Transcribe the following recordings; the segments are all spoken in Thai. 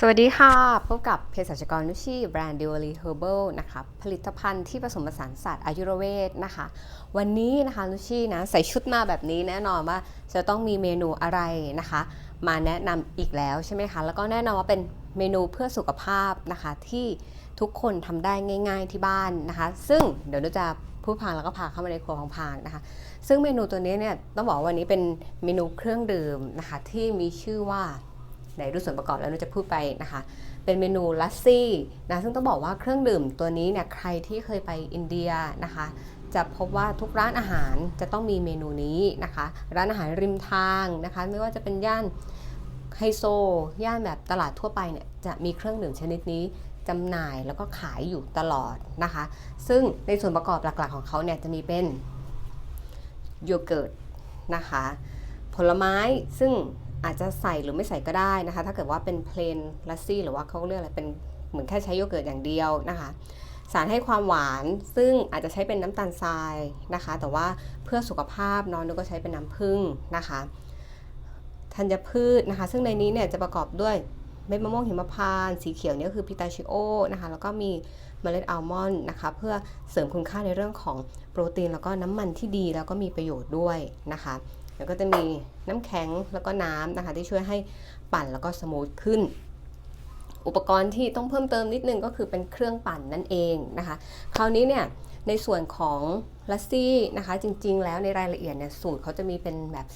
สวัสดีค่ะ พบกับเภสัชกรนุชีแบรนด์ดิวอลีเฮอร์เบิลนะคะผลิตภัณฑ์ที่ผสมผสานศาสตร์อายุรเวทนะคะ วันนี้นะคะนุชีนะใส่ชุดมาแบบนี้แน่นอนว่าจะต้องมีเมนูอะไรนะคะ มาแนะนำอีกแล้วใช่ไหมคะ แล้วก็แน่นอนว่าเป็นเมนูเพื่อสุขภาพนะคะ ที่ทุกคนทำได้ง่าย ๆที่บ้านนะคะ ซึ่งเดี๋ยวนุจะพูดพางแล้วก็พาเข้ามาในครัวของพางนะคะ ซึ่งเมนูตัวนี้เนี่ยต้องบอกวันนี้เป็นเมนูเครื่องดื่มนะคะที่มีชื่อว่า ไหนดูส่วนประกอบแล้วเราจะพูดไปนะคะ เป็นเมนูลัสซี่นะซึ่งต้องบอกว่าเครื่องดื่มตัวนี้เนี่ยใครที่เคยไปอินเดียนะคะ จะพบว่าทุกร้านอาหารจะต้องมีเมนูนี้นะคะ ร้านอาหารริมทางนะคะ ไม่ว่าจะเป็นย่านไฮโซ ย่านแบบตลาดทั่วไปเนี่ยจะมีเครื่องดื่มชนิดนี้จำหน่ายแล้วก็ขายอยู่ตลอดนะคะ ซึ่งในส่วนประกอบหลักๆของเขาเนี่ยจะมีเป็นโยเกิร์ตนะคะ ผลไม้ซึ่ง อาจจะใส่หรือไม่ใส่ก็ได้นะคะ ถ้าเกิดว่าเป็นเพลนลัสซี่หรือว่าเขาเรียกอะไรเป็นเหมือนแค่ใช้โยเกิร์ตอย่างเดียวนะคะ สารให้ความหวานซึ่งอาจจะใช้เป็นน้ำตาลทรายนะคะ แต่ว่าเพื่อสุขภาพน้องนุก็ใช้เป็นน้ำผึ้งนะคะธัญพืชนะคะ ซึ่งในนี้เนี่ยจะประกอบด้วยเม็ดมะม่วงหิมพานต์สีเขียวนี่คือพิตาชิโอนะคะ แล้วก็มีเมล็ดอัลมอนด์นะคะ เพื่อเสริมคุณค่าในเรื่องของโปรตีน แล้วก็น้ำมันที่ดีแล้วก็มีประโยชน์ด้วยนะคะ แล้วก็จะมีน้ำแข็งแล้วก็น้ำนะคะ ที่ช่วยให้ปั่นแล้วก็สมูทขึ้น อุปกรณ์ที่ต้องเพิ่มเติมนิดนึงก็คือเป็นเครื่องปั่นนั่นเองนะคะ คราวนี้เนี่ยในส่วนของลัสซี่นะคะ จริง ๆ แล้วในรายละเอียดเนี่ยสูตรเขาจะมีเป็นแบบ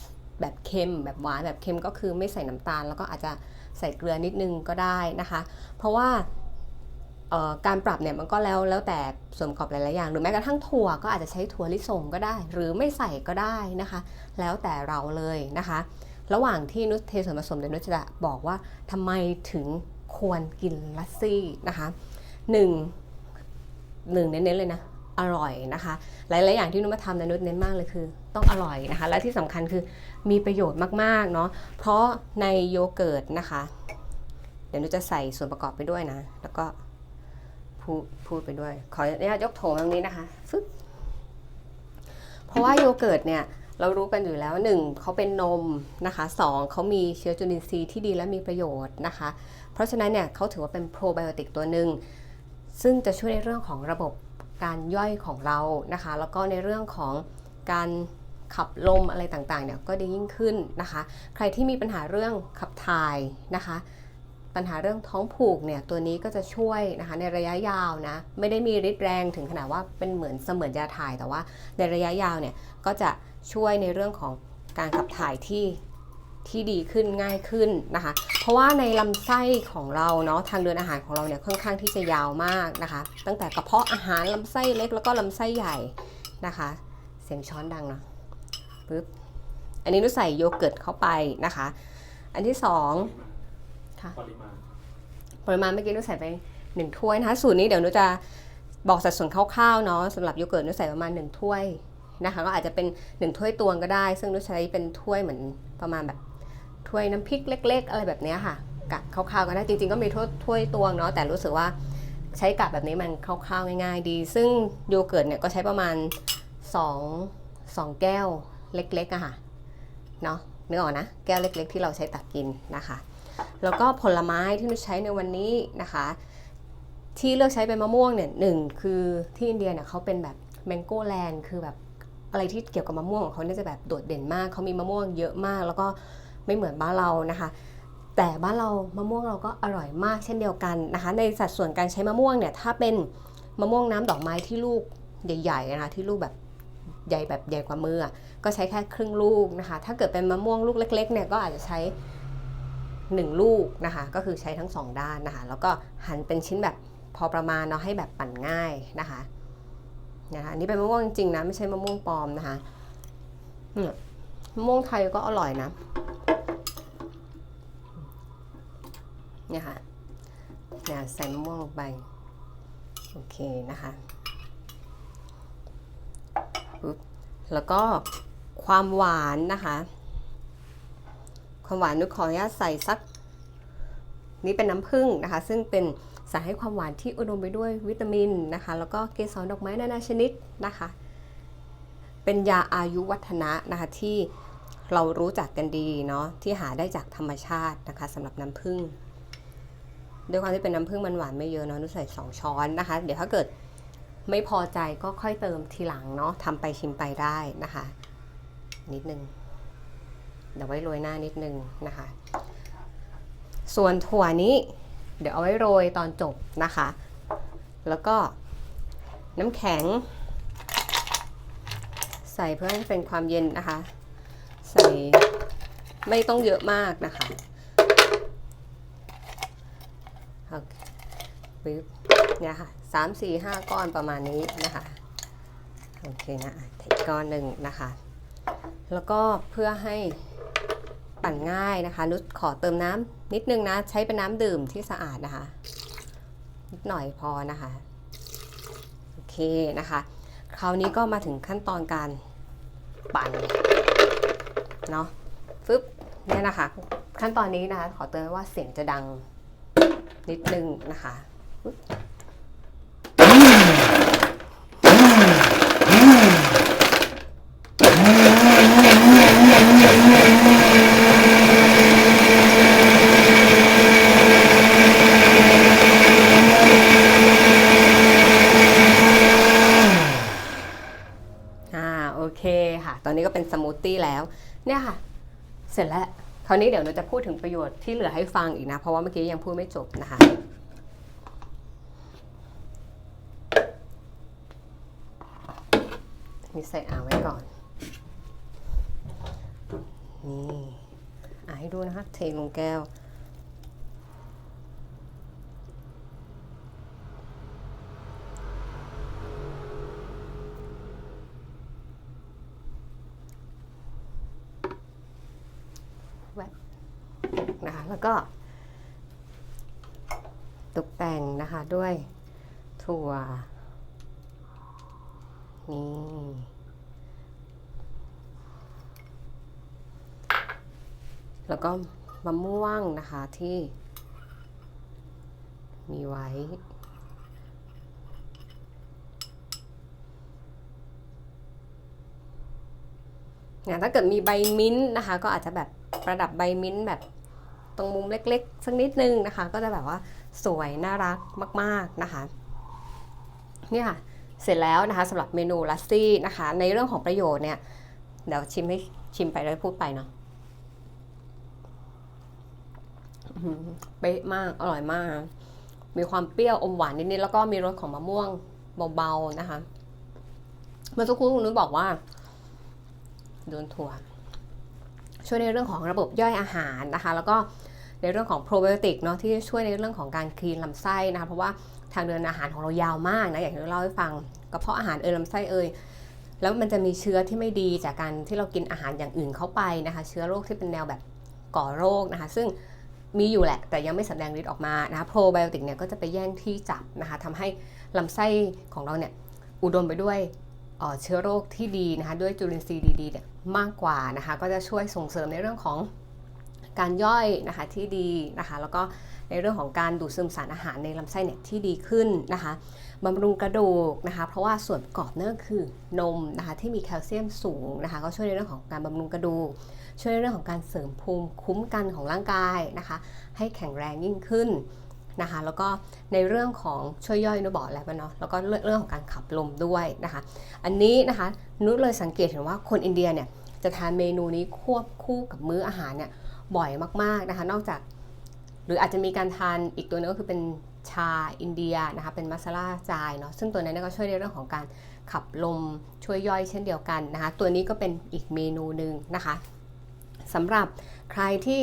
แบบเค็มแบบหวานแบบเค็มก็คือไม่ใส่น้ำตาล แล้วก็อาจจะใส่เกลือนิดนึงก็ได้นะคะ เพราะว่า การปรับเนี่ยมันก็แล้วแล้วแต่ส่วนประกอบหลายๆอย่าง หรือแม้กระทั่งถั่วก็อาจจะใช้ถั่วลิสงก็ได้ หรือไม่ใส่ก็ได้นะคะ แล้วแต่เราเลยนะคะ ระหว่างที่นุชเทส่วนผสมเดี๋ยวนุชจะบอกว่าทำไมถึงควรกินลัสซี่นะคะหนึ่งหนึ่งเน้นๆเลยนะอร่อยนะคะ หลายๆอย่างที่นุชมาทำนะนุชเน้นมากเลยคือ ต้องอร่อยนะคะ และที่สำคัญคือมีประโยชน์มากๆเนาะเพราะในโยเกิร์ตนะคะ เดี๋ยวนุชจะใส่ส่วนประกอบไปด้วยนะ แล้วก็ พูดพูดไปด้วย ขออนุญาตยกโถตรงนี้นะคะฟึ๊บเพราะว่าโยเกิร์ตเนี่ยเรารู้กันอยู่แล้ว 1. เขาเป็นนมนะคะ 2. เขามีเชื้อจุลินทรีย์ที่ดีและมีประโยชน์นะคะ เพราะฉะนั้นเนี่ยเขาถือว่าเป็นโปรไบโอติกตัวหนึ่งซึ่งจะช่วยในเรื่องของระบบการย่อยของเรานะคะ แล้วก็ในเรื่องของการขับลมอะไรต่างๆเนี่ยก็ดียิ่งขึ้นนะคะ ใครที่มีปัญหาเรื่องขับถ่ายนะคะ ปัญหาเรื่องท้องผูกเนี่ยตัวนี้ก็จะช่วยนะคะในระยะยาวนะไม่ได้มีฤทธิ์แรงถึงขนาดว่าเป็นเหมือนเสมือนยาถ่ายแต่ว่าในระยะยาวเนี่ยก็จะช่วยในเรื่องของการขับถ่ายที่ที่ดีขึ้นง่ายขึ้นนะคะ เพราะว่าในลำไส้ของเราเนาะทางเดินอาหารของเราเนี่ยค่อนข้างที่จะยาวมากนะคะ ตั้งแต่กระเพาะอาหารลำไส้เล็กแล้วก็ลำไส้ใหญ่นะคะ เสียงช้อนดังเนาะปึ๊บอันนี้นุใส่โยเกิร์ตเข้าไปนะคะ อันที่สอง ปริมาณปริมาณเมื่อกี้นุใส่ไปหนึ่งถ้วยนะคะสูตรนี้เดี๋ยวนุจะบอกสัดส่วนคร่าวๆเนาะสำหรับโยเกิร์ตนุใส่ประมาณหนึ่งถ้วยนะคะก็อาจจะเป็นหนึ่งถ้วยตวงก็ได้ ซึ่งนุใช้เป็นถ้วยเหมือนประมาณแบบถ้วยน้ำพริกเล็ก ๆ อะไรแบบเนี้ยค่ะกะคร่าวๆก็ได้จริงๆก็มีถ้วยถ้วยตวงเนาะแต่รู้สึกว่าใช้กะแบบนี้มันคร่าวๆง่าย ๆ ดี ซึ่งโยเกิร์ตเนี่ยก็ใช้ประมาณ2 2แก้วเล็กๆอะค่ะเนาะนึกออกนะ แก้วเล็ก ๆ ที่เราใช้ตักกินนะคะ แล้วก็ผลไม้ที่นุชใช้ในวันนี้นะคะ ที่เลือกใช้เป็นมะม่วงเนี่ยหนึ่งคือที่อินเดียเนี่ยเขาเป็นแบบแมงโก้แลนด์คือแบบอะไรที่เกี่ยวกับมะม่วงของเขาเนี่ยจะแบบโดดเด่นมากเขามีมะม่วงเยอะมาก แล้วก็ไม่เหมือนบ้านเรานะคะ แต่บ้านเรามะม่วงเราก็อร่อยมากเช่นเดียวกันนะคะ ในสัดส่วนการใช้มะม่วงเนี่ยถ้าเป็นมะม่วงน้ำดอกไม้ที่ลูกใหญ่ๆนะคะที่ลูกแบบใหญ่แบบใหญ่กว่ามือก็ใช้แค่ครึ่งลูกนะคะ ถ้าเกิดเป็นมะม่วงลูกเล็กๆเนี่ยก็อาจจะใช้ 1 ลูกนะคะ ก็คือใช้ทั้ง 2 ด้านนะคะ แล้วก็หั่นเป็นชิ้นแบบพอประมาณเนาะให้แบบปั่นง่ายนะคะนะคะอันนี่เป็นมะม่วงจริงๆนะไม่ใช่มะม่วงปลอมนะคะเนี่ยมะม่วงไทยก็อร่อยนะเนี่ยค่ะเนี่ยใส่มะม่วงลงไปโอเคนะคะปุ๊บแล้วก็ความหวานนะคะ ความหวานนุชขออนุญาตใส่สักนี่เป็นน้ำผึ้งนะคะ ซึ่งเป็นสารให้ความหวานที่อุดมไปด้วยวิตามินนะคะ แล้วก็เกสรดอกไม้นานาชนิดนะคะ เป็นยาอายุวัฒนะนะคะที่เรารู้จักกันดีเนาะที่หาได้จากธรรมชาตินะคะสำหรับน้ำผึ้งด้วยความที่เป็นน้ำผึ้งมันหวานไม่เยอะเนาะนุใส่2ช้อนนะคะ เดี๋ยวถ้าเกิดไม่พอใจก็ค่อยเติมทีหลังเนาะทำไปชิมไปได้นะคะ นิดนึง เดี๋ยวไว้โรยหน้านิดนึงนะคะ ส่วนถั่วนี้ เดี๋ยวเอาไว้โรยตอนจบนะคะ แล้วก็น้ำแข็ง ใส่เพื่อให้เป็นความเย็นนะคะ ใส่ไม่ต้องเยอะมากนะคะโอเคปึ๊บเนี่ยค่ะสามสี่ห้าก้อนประมาณนี้นะคะ โอเคนะอีกก้อนหนึ่งนะคะ แล้วก็เพื่อให้ ปั่นง่ายนะคะ นุชขอเติมน้ำนิดนึงนะ ใช้เป็นน้ำดื่มที่สะอาดนะคะ นิดหน่อยพอนะคะ โอเคนะคะ คราวนี้ก็มาถึงขั้นตอนการปั่นเนาะฟึบเนี่ยนะคะ ขั้นตอนนี้นะคะ ขอเตือนว้ว่าเสียงจะดังนิดนึงนะคะ เนี่ยค่ะ เสร็จแล้ว คราวนี้เดี๋ยวเราจะพูดถึงประโยชน์ที่เหลือให้ฟังอีกนะ เพราะว่าเมื่อกี้ยังพูดไม่จบนะคะนี่ใส่อ่างไว้ก่อน นี่อ่าให้ดูนะคะ เทลงแก้ว แวบนะคะ แล้วก็ ตกแต่งนะคะด้วยถั่ว นี่ แล้วก็มะม่วงนะคะที่ มีไว้ถ้าเกิดมีใบมิ้นท์นะคะ ก็อาจจะแบบประดับใบมิ้นท์แบบ ตรงมุมเล็กๆ สักนิดนึงนะคะ ก็จะแบบว่าสวยน่ารักมาก ๆนะคะเนี่ยค่ะเสร็จแล้วนะคะสำหรับเมนูลัสซี่นะคะ ในเรื่องของประโยชน์เนี่ยเดี๋ยวชิมให้ชิมไปแล้วพูดไปเนาะเป๊ะมากอร่อยมาก มีความเปรี้ยวอมหวานนิดๆแล้วก็มีรสของมะม่วงเบาๆนะคะ เมื่อสักครู่คุณนุ้ยบอกว่าโดนถั่วช่วยในเรื่องของระบบย่อยอาหารนะคะ แล้วก็ ในเรื่องของโปรไบโอติกเนาะที่ช่วยในเรื่องของการคลีนลำไส้นะคะเพราะว่าทางเดินอาหารของเรายาวมากนะอย่างที่เราเล่าให้ฟังกระเพาะอาหารเอยลำไส้เอยแล้วมันจะมีเชื้อที่ไม่ดีจากการที่เรากินอาหารอย่างอื่นเข้าไปนะคะ เชื้อโรคที่เป็นแนวแบบก่อโรคนะคะ ซึ่งมีอยู่แหละ แต่ยังไม่แสดงฤทธิ์ออกมานะคะโปรไบโอติกเนี่ยก็จะไปแย่งที่จับนะคะทำให้ลำไส้ของเราเนี่ยอุดมไปด้วยเชื้อโรคที่ดีนะคะด้วยจุลินทรีย์ดีๆเนี่ยมากกว่านะคะก็จะช่วยส่งเสริมในเรื่องของ การย่อยนะคะที่ดีนะคะ แล้วก็ในเรื่องของการดูดซึมสารอาหารในลำไส้เนี่ยที่ดีขึ้นนะคะบำรุงกระดูกนะคะ เพราะว่าส่วนประกอบนั่นคือนมนะคะที่มีแคลเซียมสูงนะคะ ก็ช่วยในเรื่องของการบำรุงกระดูก ช่วยในเรื่องของการเสริมภูมิคุ้มกันของร่างกายนะคะ ให้แข็งแรงยิ่งขึ้นนะคะแล้วก็ในเรื่องของช่วยย่อยนุบอกแล้วเนาะแล้วก็เรื่องของการขับลมด้วยนะคะ อันนี้นะคะนุชเลยสังเกตเห็นว่าคนอินเดียเนี่ยจะทานเมนูนี้ควบคู่กับมื้ออาหารเนี่ย บ่อยมากๆนะคะ นอกจาก หรืออาจจะมีการทานอีกตัวนึงก็คือเป็นชาอินเดียนะคะเป็นมัสลาจายเนาะซึ่งตัวนั้นก็ช่วยในเรื่องของการขับลมช่วยย่อยเช่นเดียวกันนะคะ ตัวนี้ก็เป็นอีกเมนูหนึ่งนะคะสำหรับใครที่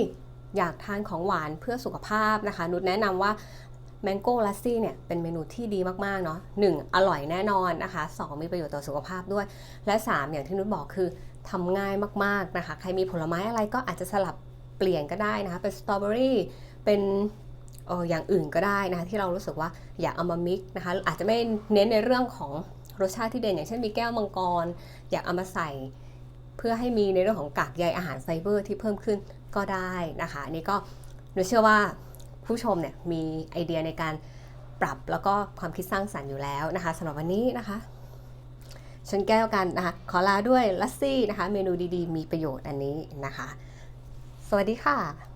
อยากทานของหวานเพื่อสุขภาพนะคะ นุชแนะนำว่าแมงโก้ลัสซี่เนี่ยเป็นเมนูที่ดีมากๆเนาะหนึ่งอร่อยแน่นอนนะคะสองมีประโยชน์ต่อสุขภาพด้วย และ 3 อย่างที่นุชบอกคือทำง่ายมากๆนะคะ ใครมีผลไม้อะไรก็อาจจะสลับ เปลี่ยนก็ได้นะคะ เป็นสตรอเบอรี่เป็นอออย่างอื่นก็ได้นะคะที่เรารู้สึกว่าอยากเอามามิกนะคะอาจจะไม่เน้นในเรื่องของรสชาติที่เด่น อย่างเช่นมีแก้วมังกร อยากเอามาใส่ เพื่อให้มีในเรื่องของกากใยอาหารไฟเบอร์ที่เพิ่มขึ้นก็ได้นะคะอันนี้ก็หนูเชื่อว่าผู้ชมเนี่ยมีไอเดียในการปรับแล้วก็ความคิดสร้างสรรค์อยู่แล้วนะคะสำหรับวันนี้นะคะชนแก้วกันนะคะขอลาด้วยลัสซี่นะคะ เมนูดีๆ มีประโยชน์อันนี้นะคะ สวัสดีค่ะ